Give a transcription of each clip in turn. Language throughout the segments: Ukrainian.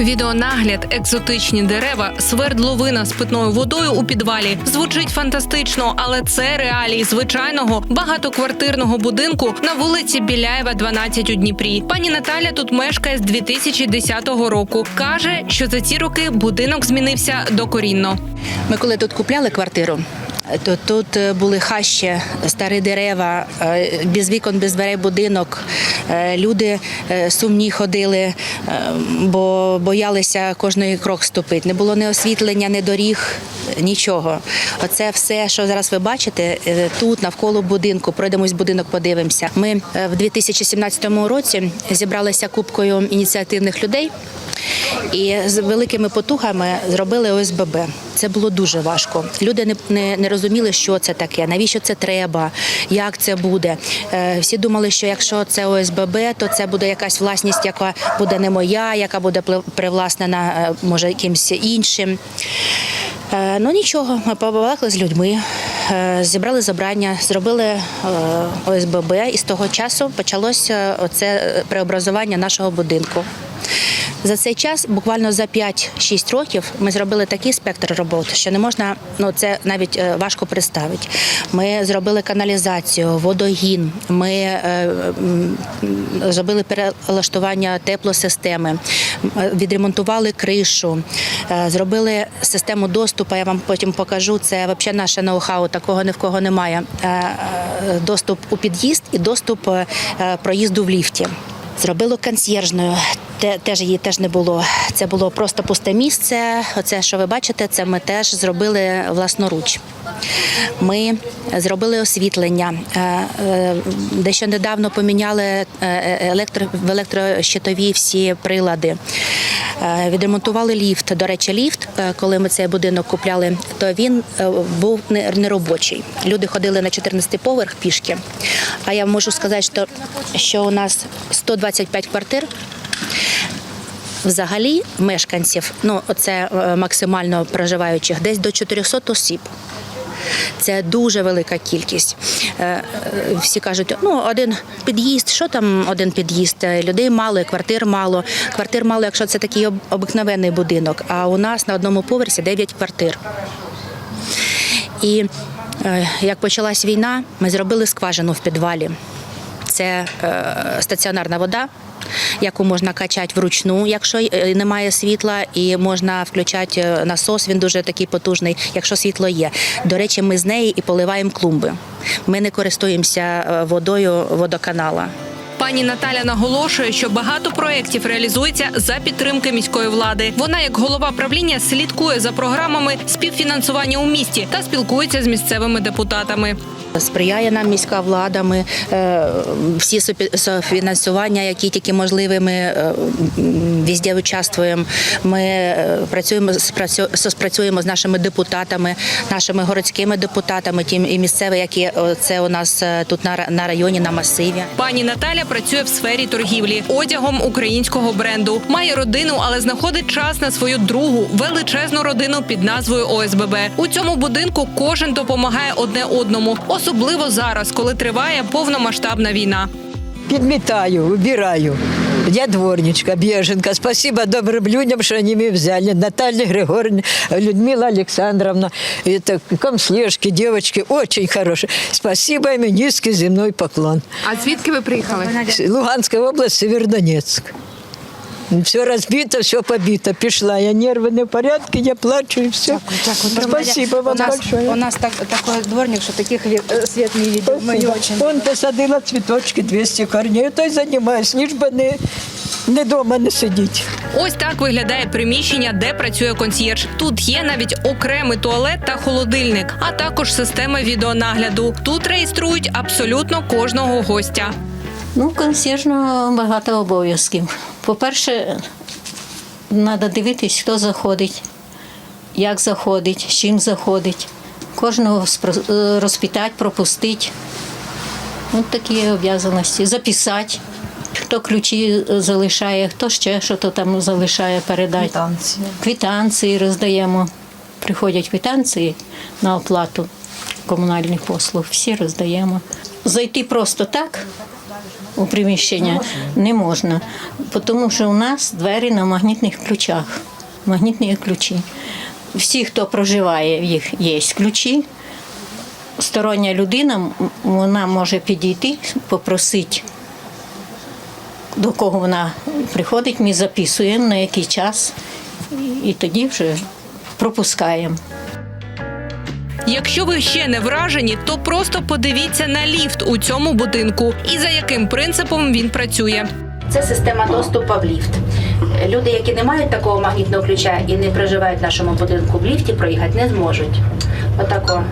Відеонагляд, екзотичні дерева, свердловина з питною водою у підвалі. Звучить фантастично, але це реалії звичайного багатоквартирного будинку на вулиці Біляєва, 12 у Дніпрі. Пані Наталя тут мешкає з 2010 року. каже, що за ці роки будинок змінився докорінно. Ми коли тут купляли квартиру, то тут е, були хащі, старі дерева, е, без вікон, без дверей будинок. Е, Люди сумні ходили, бо боялися кожної крок ступити. Не було ні освітлення, ні доріг, нічого. Оце все, що зараз ви бачите, тут навколо будинку. Пройдемось будинок, подивимося. Ми в 2017 році зібралися кубкою ініціативних людей. І з великими потугами зробили ОСББ. Це було дуже важко. Люди не, не, не розуміли, що це таке, навіщо це треба, як це буде. Е, всі думали, що якщо це ОСББ, то це буде якась власність, яка буде не моя, яка буде привласнена, е, може, якимось іншим. Е, Ну нічого, ми побалакали з людьми, зібрали забрання, зробили ОСББ, і з того часу почалося оце е, преобразування нашого будинку. За цей час, буквально за 5-6 років, ми зробили такий спектр робот, що не можна, ну це навіть е, важко представити. Ми зробили каналізацію, водогін, ми е, зробили перелаштування теплосистеми, е, відремонтували кришу, е, зробили систему доступу. Я вам потім покажу. Це взагалі наше ноу-хау, такого ні в кого немає. Е, е, Доступ у під'їзд і доступ е, проїзду в ліфті. Зробили консьєржною, те, теж її теж не було. Це було просто пусте місце. Оце, що ви бачите, це ми теж зробили власноруч. Ми зробили освітлення. Е, е, Дещо недавно поміняли е, електро, в електрощитові всі прилади. Відремонтували ліфт. До речі, ліфт, коли ми цей будинок купляли, то він був неробочий. Люди ходили на 14 поверх пішки. А я можу сказати, що, що у нас 125 квартир. Взагалі мешканців, ну оце е, максимально проживаючих, десь до 400 осіб. Це дуже велика кількість. Е, е, Всі кажуть, ну один під'їзд, що там один під'їзд? Е, Людей мало, квартир мало. Квартир мало, якщо це такий об- обикновенний будинок. А у нас на одному поверсі 9 квартир. І як почалась війна, ми зробили скважину в підвалі. Це е, стаціонарна вода, яку можна качати вручну, якщо е, немає світла, і можна включати е, насос. Він дуже такий потужний, якщо світло є. До речі, ми з неї і поливаємо клумби. Ми не користуємося е, водою водоканала. Пані Наталя наголошує, що багато проєктів реалізується за підтримки міської влади. Вона, як голова правління, слідкує за програмами співфінансування у місті та спілкується з місцевими депутатами. Сприяє нам міська влада. Ми е, всі софінансування, які тільки можливі, ми е, м, везде участвуємо. Ми е, працюємо спрацю- спрацюємо з нашими депутатами, нашими городськими депутатами, тим і місцеві, які це у нас тут на районі, на масиві. Пані Наталя працює в сфері торгівлі одягом українського бренду. Має родину, але знаходить час на свою другу величезну родину під назвою ОСББ. У цьому будинку кожен допомагає одне одному, особливо зараз, коли триває повномасштабна війна. Підмітаю, убираю. Я дворничка, беженка. Спасибо добрым людям, что они меня взяли. Наталья Григорьевна, Людмила Александровна, это комслежки, девочки, очень хорошие. Спасибо им и низкий земной поклон. А звідки ви приїхали? Луганская область, Севердонецк. Все разбито, все побито. Пішла я, нервы не в порядке, я плачу и все. Спасибо вам у нас, большое. У нас так, такой дворник, що таких світ не видел. Спасибо. Он посадила цвіточки 200 корней, то й займаюсь, ніж би не, не дома не сидіти. Ось так виглядає приміщення, де працює консьєрж. Тут є навіть окремий туалет та холодильник, а також система відеонагляду. Тут реєструють абсолютно кожного гостя. Ну, консьєржно багато обов'язків. По-перше, треба дивитись, хто заходить, як заходить, з чим заходить. Кожного е, розпитати, пропустити. Ось такі обов'язаності. Записати, хто ключі е, залишає, хто ще що то там залишає передати. Квитанції. Квитанції роздаємо. Приходять квитанції на оплату комунальних послуг, всі роздаємо. зайти просто так у приміщення не можна, тому що у нас двері на магнітних ключах, магнітні ключі. Всі, хто проживає, в їх є ключі. Стороння людина вона може підійти, попросити, до кого вона приходить, ми записуємо на який час, і тоді вже пропускаємо. Якщо ви ще не вражені, то просто подивіться на ліфт у цьому будинку і за яким принципом він працює. Це система доступу в ліфт. Люди, які не мають такого магнітного ключа і не проживають в нашому будинку в ліфті, проїхати не зможуть. Отако.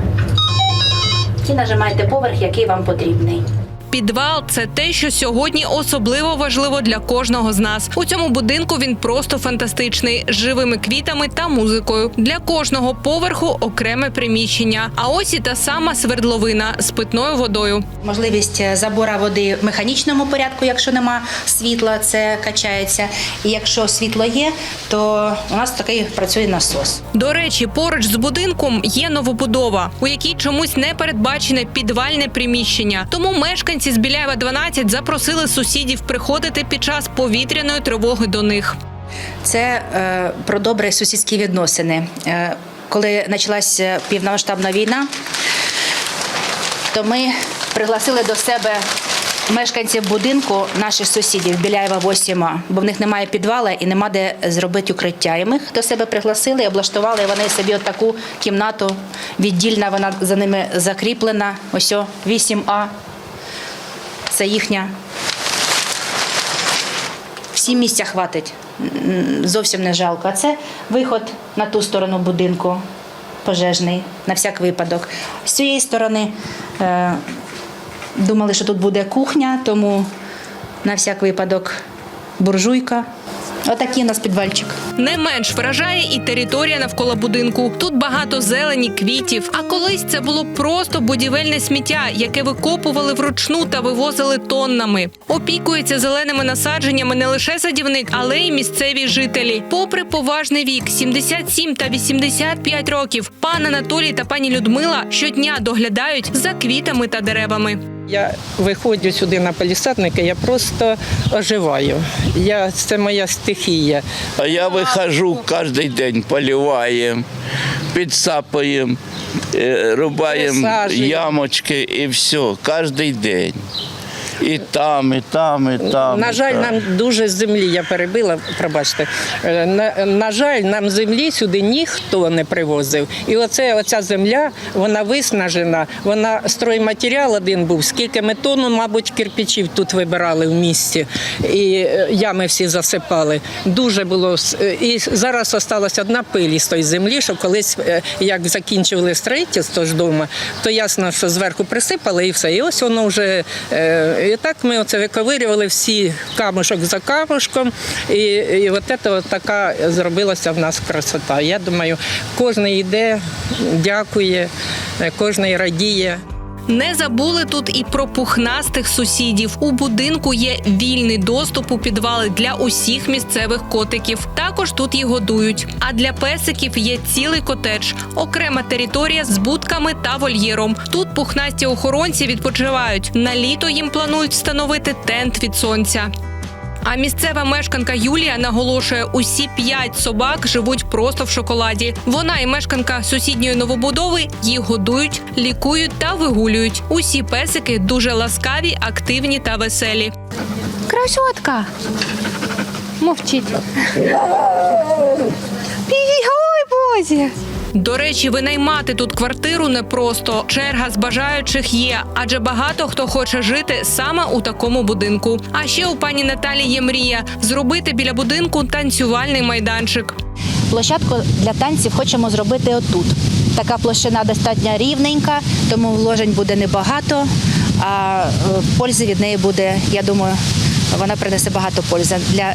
І нажимаєте поверх, який вам потрібний. Підвал це те, що сьогодні особливо важливо для кожного з нас. У цьому будинку він просто фантастичний з живими квітами та музикою. Для кожного поверху окреме приміщення. А ось і та сама свердловина з питною водою. Можливість е, забора води в механічному порядку, якщо нема світла, це качається. І якщо світло є, то у нас такий працює насос. До речі, поруч з будинком є новобудова, у якій чомусь не передбачене підвальне приміщення. Тому мешканці з Біляєва 12 запросили сусідів приходити під час повітряної тривоги до них. Це е, про добрі сусідські відносини. Е, коли почалася півномасштабна війна, то ми пригласили до себе мешканців будинку наших сусідів Біляєва 8, бо в них немає підвала і нема де зробити укриття. І ми їх до себе пригласили, облаштували вони собі от таку кімнату віддільна, вона за ними закріплена. Ось о, 8А. Це їхня всім місця хватить. Зовсім не жалко. А це виход на ту сторону будинку пожежний, на всяк випадок. З цієї сторони е, думали, що тут буде кухня, тому на всяк випадок буржуйка. Отакий у нас підвальчик. Не менш вражає і територія навколо будинку. Тут багато зелені, квітів. А колись це було просто будівельне сміття, яке викопували вручну та вивозили тоннами. Опікується зеленими насадженнями не лише садівник, але й місцеві жителі. Попри поважний вік 77 та 85 років, пан Анатолій та пані Людмила щодня доглядають за квітами та деревами. Я виходжу сюди на палісадники, я просто оживаю. Я, це моя стихія. А я виходжу кожен день, поливаємо, підсапаємо, е, рубаємо ямочки і все, кожен день. І там, і там, і там. на жаль, нам дуже землі, я перебила, пробачте. Е, На, на жаль, нам землі сюди ніхто не привозив. І оце, оця земля, вона виснажена, вона стройматеріал один був. Скільки ми тонну, мабуть, кирпичів тут вибирали в місті. І е, ями всі засипали. Дуже було. е, І зараз осталась одна пиль з тої землі, що колись, як закінчували строїтельство ж дома, то ясно, що зверху присипали і все. І ось воно вже. І так ми оце виковирювали всі камушок за камушком. І, і от це така зробилася в нас красота. Я думаю, кожен йде, дякує, кожен радіє. Не забули тут і про пухнастих сусідів. У будинку є вільний доступ у підвали для усіх місцевих котиків. Також тут їх годують. А для песиків є цілий котедж, окрема територія з будками та вольєром. Тут пухнасті охоронці відпочивають. На літо їм планують встановити тент від сонця. А місцева мешканка Юлія наголошує, усі п'ять собак живуть просто в шоколаді. Вона і мешканка сусідньої новобудови їх годують, лікують та вигулюють. Усі песики дуже ласкаві, активні та веселі. Красотка! Мовчіть. Ой, Бозі! До речі, винаймати тут квартиру непросто. Черга з бажаючих є, адже багато хто хоче жити саме у такому будинку. А ще у пані Наталі є мрія зробити біля будинку танцювальний майданчик. Площадку для танців хочемо зробити отут. Така площина достатньо рівненька, тому вложень буде небагато, а е, пользи від неї буде, я думаю, вона принесе багато пользи для е,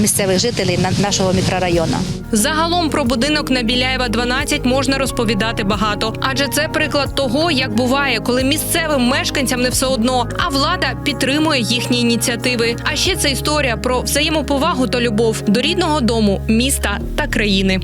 місцевих жителів на- нашого мікрорайону. Загалом про будинок на Біляєва 12 можна розповідати багато, адже це приклад того, як буває, коли місцевим мешканцям не все одно, а влада підтримує їхні ініціативи. А ще це історія про взаємоповагу та любов до рідного дому, міста та країни.